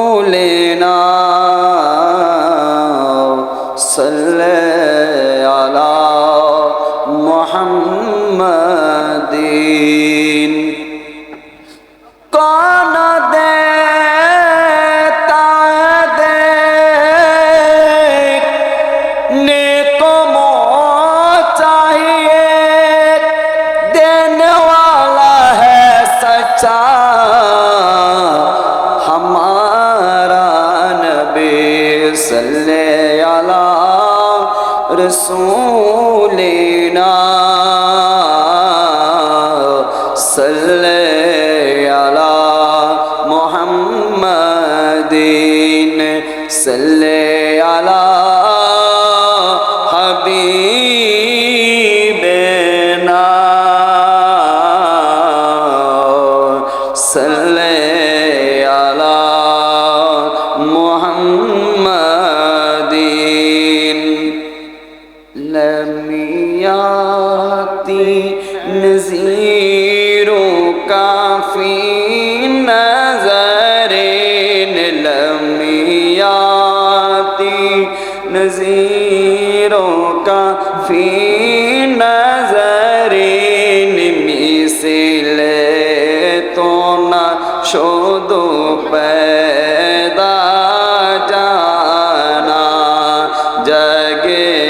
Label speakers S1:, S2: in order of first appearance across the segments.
S1: مولانا صلی صل على رسولنا জাগে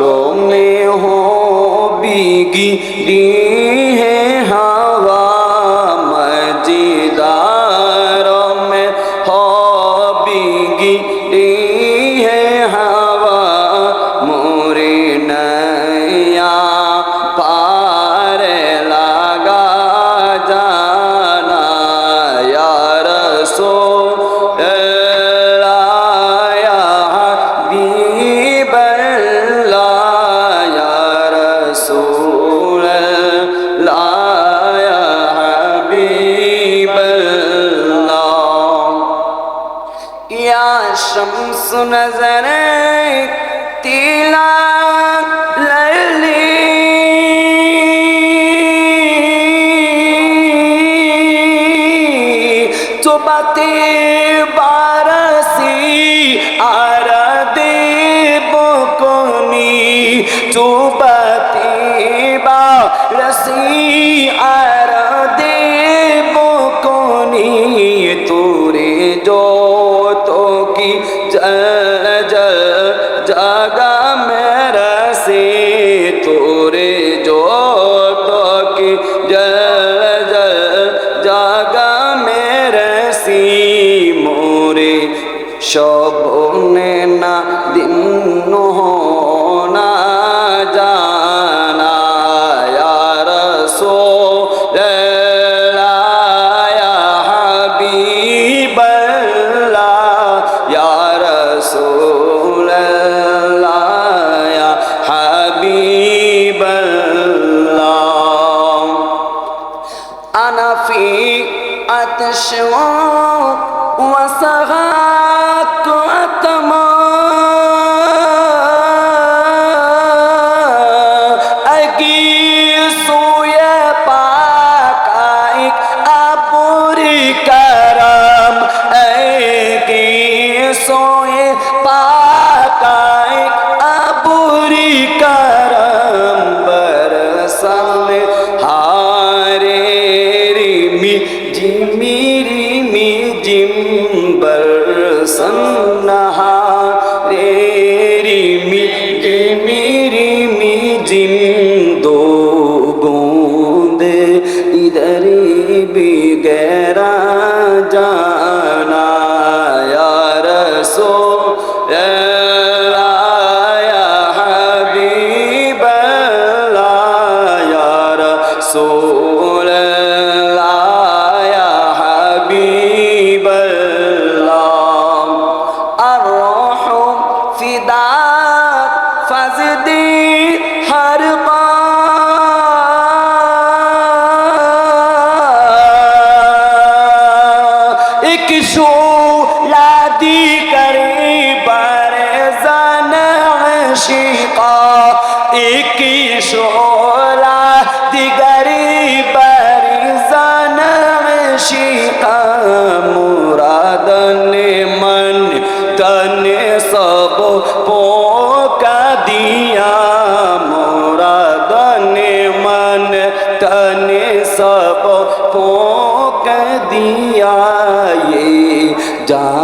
S1: রঙে হবি গিরি। حسن زرق تلا বিগেরা যা কিছু লাদি করি বারে জানা শিকা এ কিছু da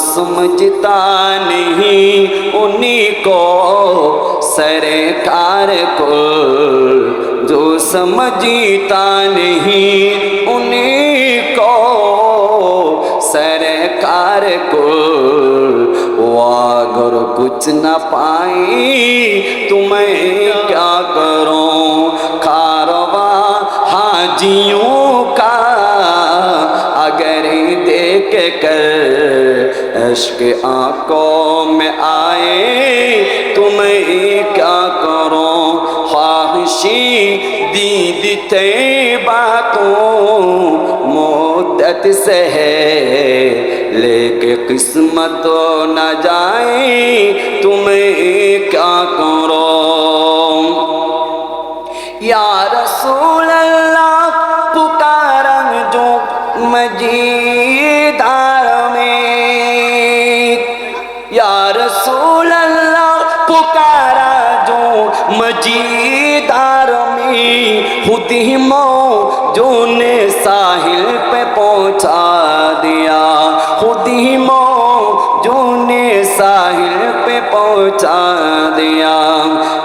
S1: سمجھتا نہیں انہیں کو سرکار کو جو سمجھتا نہیں انہیں کو سرکار کو اگر کچھ نہ پائی تمہیں کیا کروں؟ کاروا حاجیوں کا اگر دیکھ کر عشق آنکھوں میں آئے، تمہیں کیا کروں؟ خواہشی دید تھے باتوں، مدت سے ہے لے کے قسمت نہ جائیں۔ بچا دیا۔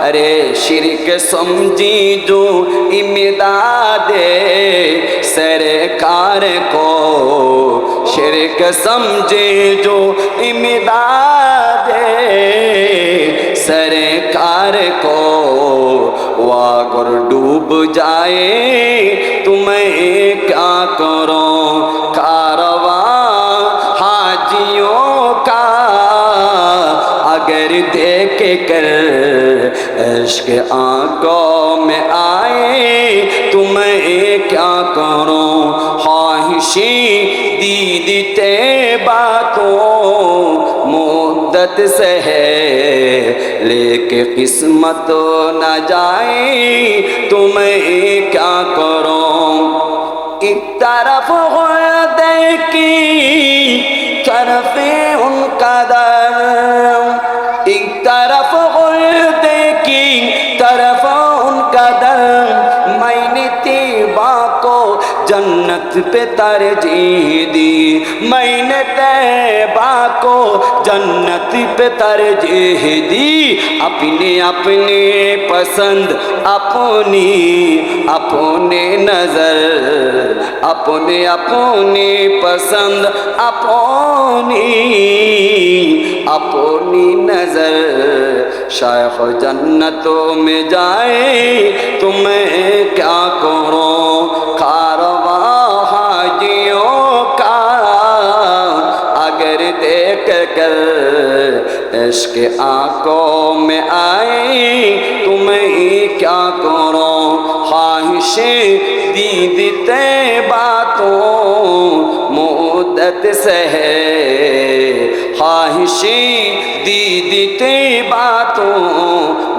S1: ارے شرک سمجھی جو امداد سرکار کو شرک سمجھے جو امداد سرکار کو واگر ڈوب جائے، تمہیں کیا کرو عشق آنکھوں میں آئے، تمہیں کیا کروں؟ خواہشی دید تے باتوں، مدت سے ہے لے کے قسمت نہ جائے، تمہیں کیا کروں؟ ایک طرف دیکھی طرف ان کا جنت پہ ترجیح دی۔ میں نے تیبا کو جنت پہ ترجیح دی۔ اپنے اپنے پسند، اپنی، اپنے نظر۔ اپنے اپنے پسند، اپنی اپنی نظر۔ شیخ جنتوں میں جائے، تمہیں عشق آنکھوں میں آئے تمہیں کیا کروں؟ خواہش دید تے باتوں، مدت سے ہے خواہشی دید باتوں،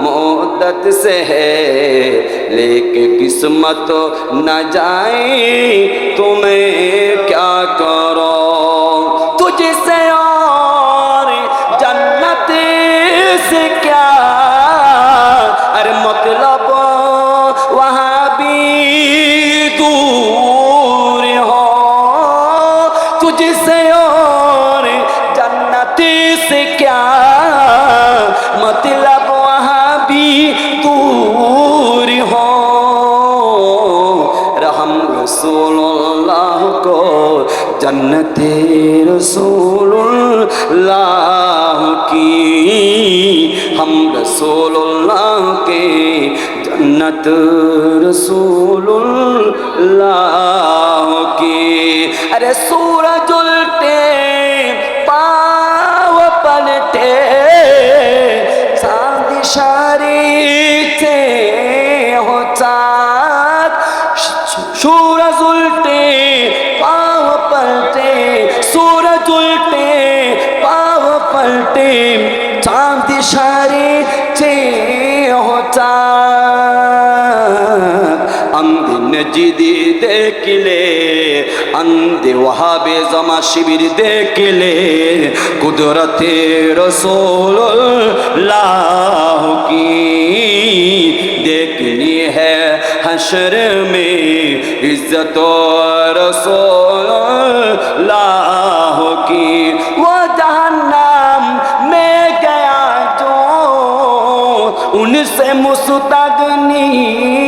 S1: مدت سے ہے لے کے قسمت نہ جائے تمہیں کیا کرو تجھ سے رحم رسول اللہ کو جنت رسول اللہ کی ہم رسول اللہ کے جنت رسول اللہ کی ارے سورج الٹے پاو پلٹے ساندی اندھ نجدی دیکھ لے اندھ وہاب زما شبیر دیکھ لے قدرت رسول اللہ کی دیکھنی ہے حشر میں عزت و رسول اللہ کی۔ وہ جہنم میں گیا جو، ان سے مستغنی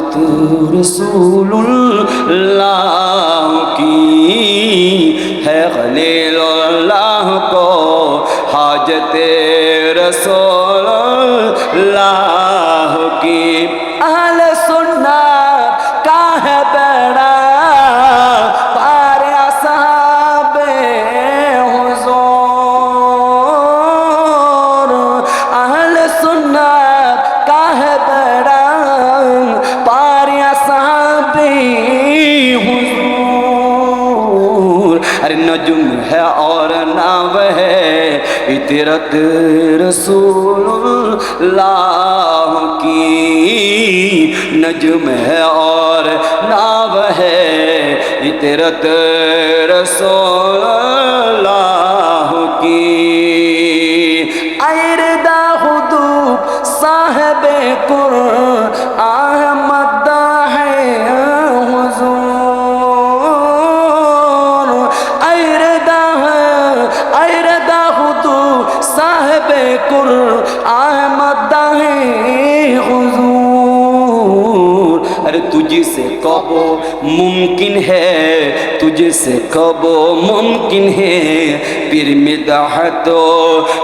S1: حاجت رسول اللہ کی ہے خلیل اللہ کو اور ناو ہے۔ اطرت رسول اللہ کی نجم ہے اور ناو ہے۔ اطرت رسول اللہ کی۔ ایردہ حدوب صاحب ارے تجھ سے کب ممکن ہے تجھ سے کب ممکن ہے پھر مدحت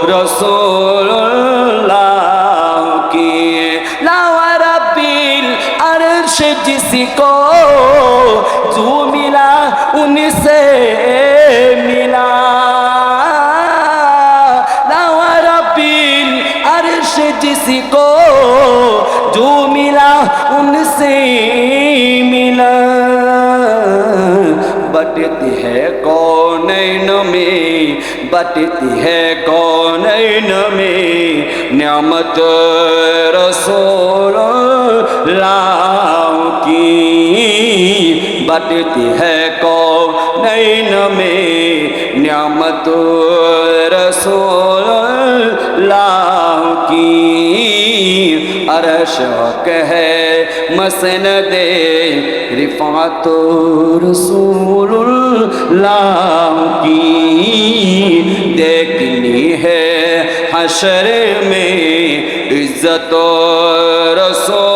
S1: رسول اللہ کی لاوا ربیل عرش جس کو بٹتی ہے کونین میں بٹتی ہے کونین میں نعمت رسول اللہ کی بٹتی ہے کونین میں نعمت رسول اللہ کی عرش ہے مسند رفعت رسول اللہ کی دیکھنی ہے حشر میں عزت و